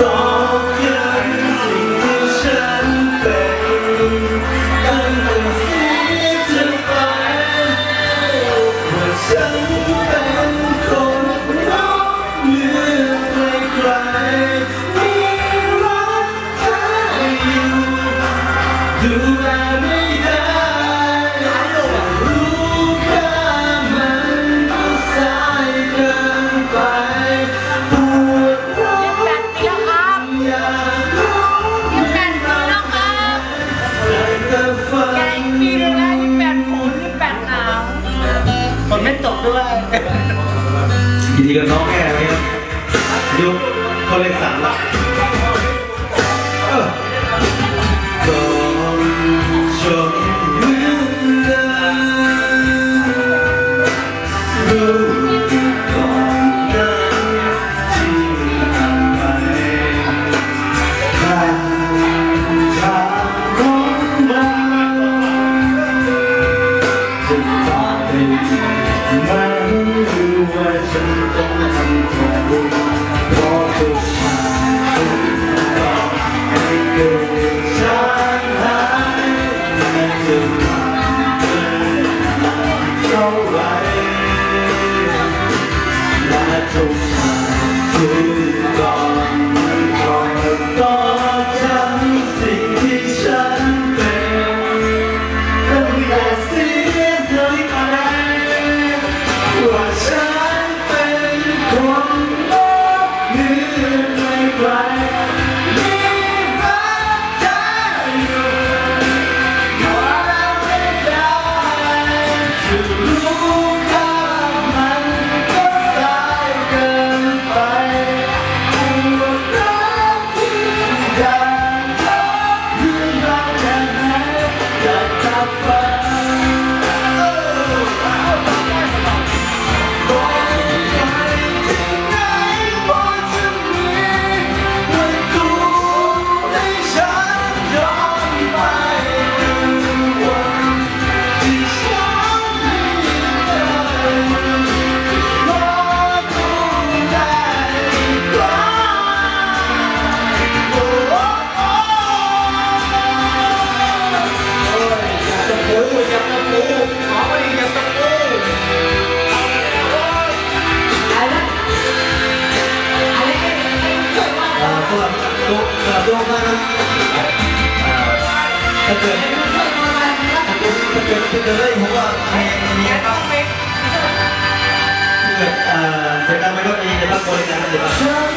너 ด้วยยินดีกับน้องแม่เลยครับยุคคนเลขสามละ 春天啊。 อดวงมาถ้าเกิดถ้าเกิดถ้าเกิดได้ผมว่าแพงอย่างเงี้ยต้องเกิดเสียงดังไปก็ดีแต่บางคนนะเดี๋ยว